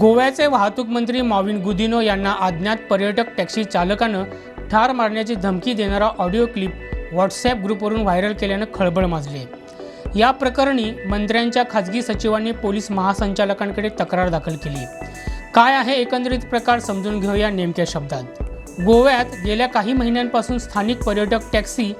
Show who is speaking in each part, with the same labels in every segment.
Speaker 1: गोव्याचे वाहतूक मंत्री मॉविन गुदिनो यांना अज्ञात पर्यटक टॅक्सी चालकानं ठार मारण्याची धमकी देणारा ऑडिओ क्लिप व्हॉट्सॲप ग्रुपवरून व्हायरल केल्यानं खळबळ माजली. आहे या प्रकरणी मंत्र्यांच्या खाजगी सचिवांनी पोलीस महासंचालकांकडे तक्रार दाखल केली. काय आहे एकंदरीत प्रकार समजून घेऊया नेमक्या शब्दात. गोव्यात गेल्या काही महिन्यांपासून स्थानिक पर्यटक टॅक्सी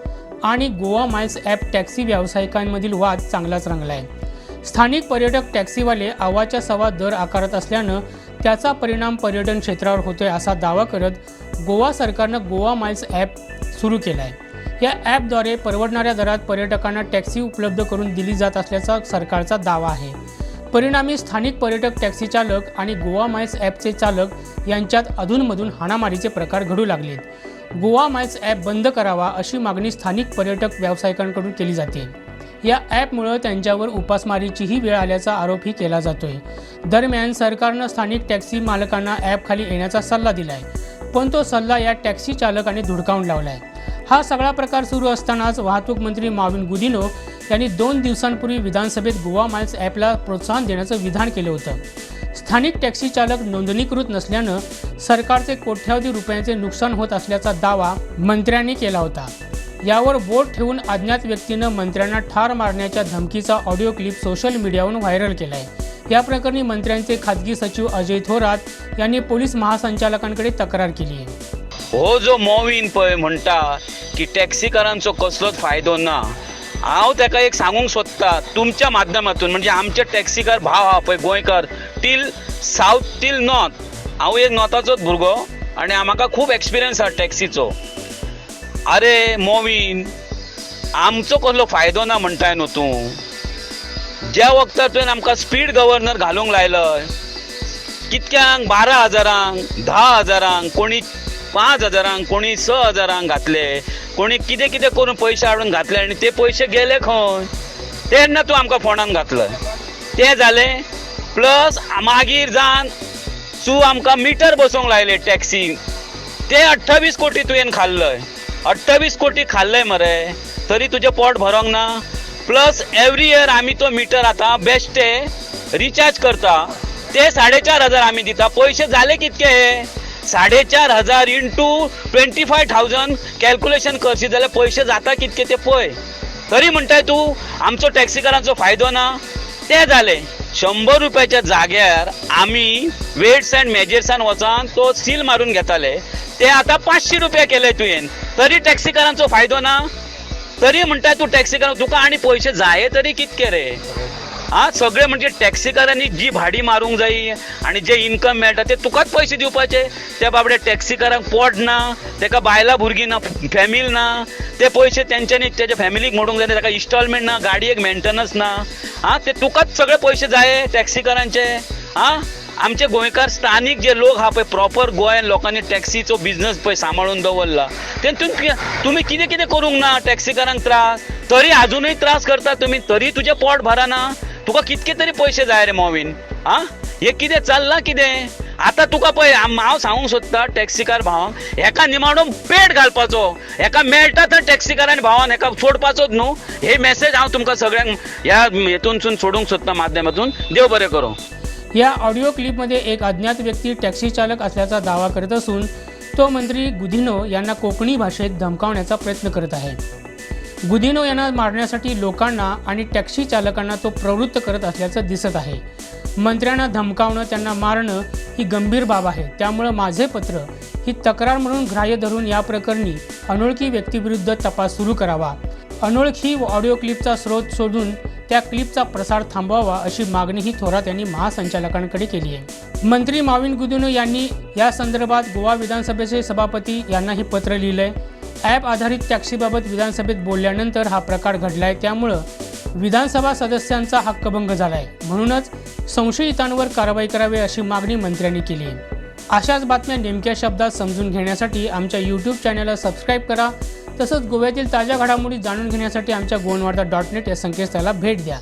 Speaker 1: आणि गोवा माइल्स ॲप टॅक्सी व्यावसायिकांमधील वाद चांगलाच रंगला आहे स्थानिक पर्यटक टॅक्सीवाले आवाच्या सवा दर आकारत असल्यानं त्याचा परिणाम पर्यटन क्षेत्रावर होतोय असा दावा करत गोवा सरकारनं गोवा माइल्स ॲप सुरू केला आहे या ॲपद्वारे परवडणाऱ्या दरात पर्यटकांना टॅक्सी उपलब्ध करून दिली जात असल्याचा सरकारचा दावा आहे. परिणामी स्थानिक पर्यटक टॅक्सी चालक आणि गोवा माइल्स ॲपचे चालक यांच्यात अधूनमधून हाणामारीचे प्रकार घडू लागलेत. गोवा माइल्स ॲप बंद करावा अशी मागणी स्थानिक पर्यटक व्यावसायिकांकडून केली जाते. या ॲपमुळं त्यांच्यावर उपासमारीचीही वेळ आल्याचा आरोपही केला जातोय. दरम्यान सरकारनं स्थानिक टॅक्सी मालकांना ॲपखाली येण्याचा सल्ला दिलाय पण तो सल्ला या टॅक्सी चालकाने धुडकावून लावलाय. हा सगळा प्रकार सुरू असतानाच वाहतूक मंत्री माविन गुदिनो यांनी दोन दिवसांपूर्वी विधानसभेत गोवा माइल्स ॲपला प्रोत्साहन देण्याचं विधान केलं होतं. स्थानिक टॅक्सी चालक नोंदणीकृत नसल्यानं सरकारचे कोट्यावधी रुपयांचे नुकसान होत असल्याचा दावा मंत्र्यांनी केला होता. यावर बोट ठेवून अज्ञात व्यक्तीनं मंत्र्यांना ठार मारण्याच्या धमकीचा ऑडिओ क्लिप सोशल मीडियावरून व्हायरल केला आहे या प्रकरणी मंत्र्यांचे खाजगी सचिव अजय थोरात यांनी पोलीस महासंचालकांकडे तक्रार केली आहे.
Speaker 2: हो जो मोवीन पळय म्हणटा की टॅक्सीकारांचो कसलोच फायदो ना. हांव ताका एक सांगूंक सोदता तुमच्या माध्यमातून म्हणजे आमचे टॅक्सीकार भाव आहा पळय गोंयकार टील सावथ टील नॉर्थ हांव एक नॉर्थाचोच भुरगो आनी म्हाका खूब एक्सपिरियन्स आहा टॅक्सीचो. आरे मोवीन आमचो कसलो फायदो ना म्हणटाय न्हू तूं? ज्या वखदार तुवें आमकां स्पीड गव्हर्नर घालूंक लायलय कितक्यांक बारा हजारांक धा हजारांक कोणी पांच हजारांक कोणी स हजारांक घातले कोणी कितें कितें करून पयशे हाडून घातले आनी ते पयशे गेले खंय? तेन्ना तूं आमकां फोंडान घातलं तें जालें प्लस मागीर जावन तूं आमकां मिटर बसोवंक लायले टॅक्सी. ते अठ्ठावीस कोटी तुवें खाल्लय. अठ्ठावीस कोटी खाल्लंय मरे. तरी तुजें पोट भरोंक ना. प्लस एवरी इयर आमी तो मिटर आतां बेश्टे रिचार्ज करता. ते साडे चार हजार आमी दिता. पयशे जाले कितके हे? साडे चार हजार into twenty five thousand calculation करशी जाल्यार पयशे जाता कितके ते पळय तरी म्हणटाय तूं आमचो टॅक्सीकारांचो फायदो ना. ते जाले शंबर रुपयाच्या जाग्यार आमी वेट्स अँड मेजर्सान वचान तो सील मारून घेताले. ते आतां पाचशे रुपया केले तुवें तरी टॅक्सीकारांचो फायदो ना. तरी म्हणटा तूं टॅक्सीकार तुका आनी पयशे जाये तरी कितके रे? हा सगळे म्हणजे टॅक्सीकारांनी जी भाडी मारूंक जायी आणि जे इन्कम मेळटा ते तुकाच पयशे दिवपाचे. त्या बाबडे टॅक्सीकारांक पोट ना तेका बायलां भुरगीं ना फॅमिली ना. ते पयशे तेंच्यांनी त्याच्या फॅमिलीक मोडूंक जाय ताका इन्स्टॉलमेंट ना गाडयेक मेंटेनन्स ना. हा ते तुकाच सगळे पयशे जाये टॅक्सीकारांचे. हा? आमचे गोंयकार स्थानीक जे लोक हा पळय प्रॉपर गोंयान लोकांनी टॅक्सीचो बिझनेस पळय सांबाळून दवरला. ते तुमी कितें कितें करूंक ना टॅक्सीकारांक त्रास. तरी अजूनही त्रास करता तुमी तरी तुजें पोट भरना तुका कितके तरी पयशे जाय रे मोवीन आ? हे कितें चल्लां कितें? आतां तुका पळय हांव सांगूंक सोदता टॅक्सीकार भावांक हेका निमाणो पेट घालपाचो. हेका मेळटा तर टॅक्सीकारांनी भावान हेका सोडपाचोच न्हू. हे मेसेज हांव तुमकां सगळ्यांक ह्या हेतूनसून सोडूंक सोदता माध्यमातून. देव बरें करूं.
Speaker 1: या ऑडिओ क्लिपमध्ये एक अज्ञात व्यक्ती टॅक्सी चालक असल्याचा दावा करत असून तो मंत्री गुदिनो यांना कोकणी भाषेत धमकावण्याचा प्रयत्न करत आहे. गुदिनो यांना मारण्यासाठी लोकांना आणि टॅक्सी चालकांना तो प्रवृत्त करत असल्याचं दिसत आहे. मंत्र्यांना धमकावणं त्यांना मारणं ही गंभीर बाब आहे. त्यामुळं माझे पत्र ही तक्रार म्हणून ग्राह्य धरून या प्रकरणी अनोळखी व्यक्तीविरुद्ध तपास सुरू करावा. अनोळखी ऑडिओ क्लिपचा स्रोत शोधून त्या क्लिपचा प्रसार थांबवावा अशी मागणीही थोरात यांनी महासंचालकांकडे केली आहे. मंत्री माविन गुदुनो यांनी या संदर्भात गोवा विधानसभेचे सभापती यांनाही पत्र लिहिलं आहे ॲप आधारित टॅक्सीबाबत विधानसभेत बोलल्यानंतर हा प्रकार घडला आहे त्यामुळं विधानसभा सदस्यांचा हक्कभंग झाला आहे म्हणूनच संशयितांवर कारवाई करावी अशी मागणी मंत्र्यांनी केली आहे. अशाच बातम्या नेमक्या शब्दात समजून घेण्यासाठी आमच्या यूट्यूब चॅनलला सबस्क्राईब करा. तसंच गोव्यातील ताज्या घडामोडी जाणून घेण्यासाठी आमच्या गोवनवार्ता डॉट नेट या संकेतस्थळाला भेट द्या.